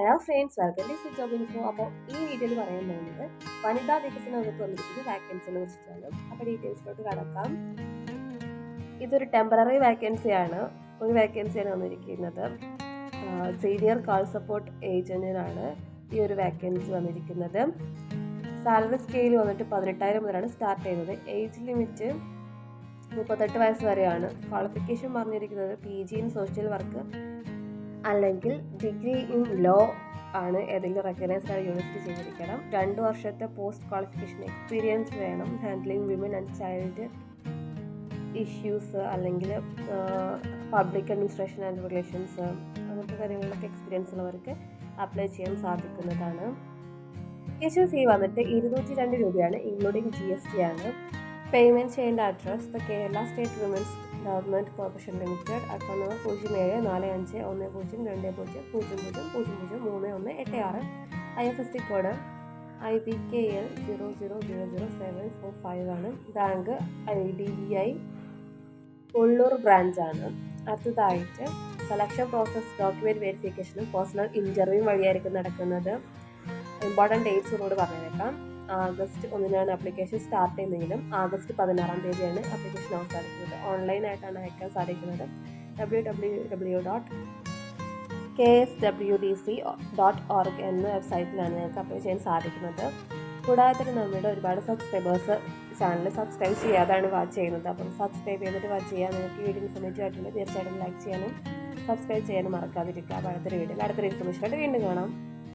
Hello friends welcome to sit job info അപ്പോൾ ഈ വീഡിയോയിൽ പറയാൻ പോകുന്നത് വനിതാ വികസന വകുപ്പ് വന്നിരിക്കുന്ന വാക്കൻസിനെ കുറിച്ചിട്ടാണ്. അപ്പോൾ ഡീറ്റെയിൽസിലോട്ട് കടക്കാം. ഇതൊരു ടെമ്പററി വാക്കൻസിയാണ് ഒരു വാക്കൻസിയാണ് വന്നിരിക്കുന്നത്. സീനിയർ കാൾ സപ്പോർട്ട് ഏജന്റിനാണ് ഈ ഒരു വാക്കൻസി വന്നിരിക്കുന്നത്. സാലറി സ്കെയിൽ വന്നിട്ട് പതിനെട്ടായിരം മുതലാണ് സ്റ്റാർട്ട് ചെയ്യുന്നത്. ഏജ് ലിമിറ്റ് മുപ്പത്തെട്ട് വയസ്സ് വരെയാണ്. ക്വാളിഫിക്കേഷൻ പറഞ്ഞിരിക്കുന്നത് P G in social work അല്ലെങ്കിൽ ഡിഗ്രി ഇൻ ലോ ആണ് ഏതെങ്കിലും റെക്കഗ്നൈസ്ഡ് ആയ യൂണിവേഴ്സിറ്റി ചെയ്തിരിക്കണം. രണ്ട് വർഷത്തെ പോസ്റ്റ് ക്വാളിഫിക്കേഷൻ എക്സ്പീരിയൻസ് വേണം. Handling women and child issues അല്ലെങ്കിൽ പബ്ലിക് അഡ്മിനിസ്ട്രേഷൻ ആൻഡ് റിലേഷൻസ് അങ്ങനത്തെ കാര്യങ്ങളിലൊക്കെ എക്സ്പീരിയൻസ് ഉള്ളവർക്ക് അപ്ലൈ ചെയ്യാൻ സാധിക്കുന്നതാണ്. അപ്ലിക്കേഷൻ ഫീ വന്നിട്ട് ഇരുന്നൂറ്റി രണ്ട് രൂപയാണ് ഇൻക്ലൂഡിങ് ജി എസ് ടി ആണ്. പേയ്മെന്റ് ചെയ്യേണ്ട address the Kerala state women's government corporation limited account number പൂജ്യം ഏഴ് നാല് അഞ്ച് ഒന്ന് പൂജ്യം രണ്ട് പൂജ്യം പൂജ്യം പൂജ്യം പൂജ്യം പൂജ്യം മൂന്ന് ഒന്ന് എട്ട് ആറ്. I F S C code I B K L zero zero zero zero seven four five ആണ്. Bank I D B I Ulloor ബ്രാഞ്ചാണ് അടുത്തതായിട്ട് സെലക്ഷൻ പ്രോസസ് ഡോക്യുമെന്റ് വെരിഫിക്കേഷനും പേഴ്സണൽ ഇന്റർവ്യൂ വഴിയായിരിക്കും നടക്കുന്നത്. ഇമ്പോർട്ടന്റ് ഡേറ്റ്സ് ഒന്നുകൂടി പറഞ്ഞേക്കാം ആഗസ്റ്റ് ഒന്നിനാണ് ആപ്ലിക്കേഷൻ സ്റ്റാർട്ട് ചെയ്യുന്നതെങ്കിലും ആഗസ്റ്റ് പതിനാറാം തീയതിയാണ് ആപ്ലിക്കേഷൻ അവസാനിക്കുന്നത്. ഓൺലൈനായിട്ടാണ് അയക്കാൻ സാധിക്കുന്നത്. W W W dot K S W D C dot org എന്ന വെബ്സൈറ്റിലാണ് നിങ്ങൾക്ക് അപ്ലൈ ചെയ്യാൻ സാധിക്കുന്നത്. കൂടാതെ തന്നെ നമ്മുടെ ഒരുപാട് സബ്സ്ക്രൈബേഴ്സ് ചാനൽ സബ്സ്ക്രൈബ് ചെയ്യാതാണ് വാച്ച് ചെയ്യുന്നത്. അപ്പം സബ്സ്ക്രൈബ് ചെയ്തിട്ട് വാച്ച് ചെയ്യാൻ നിങ്ങൾക്ക് വീഡിയോ ഇൻഫോർമേറ്റീവ് ആയിട്ടുള്ള തീർച്ചയായിട്ടും ലൈക്ക് ചെയ്യാനും സബ്സ്ക്രൈബ് ചെയ്യാനും മറക്കാതിരിക്കുക. അടുത്തൊരു വീഡിയോ അടുത്തൊരു ഇൻഫർമേഷനായിട്ട് വീണ്ടും കാണാം.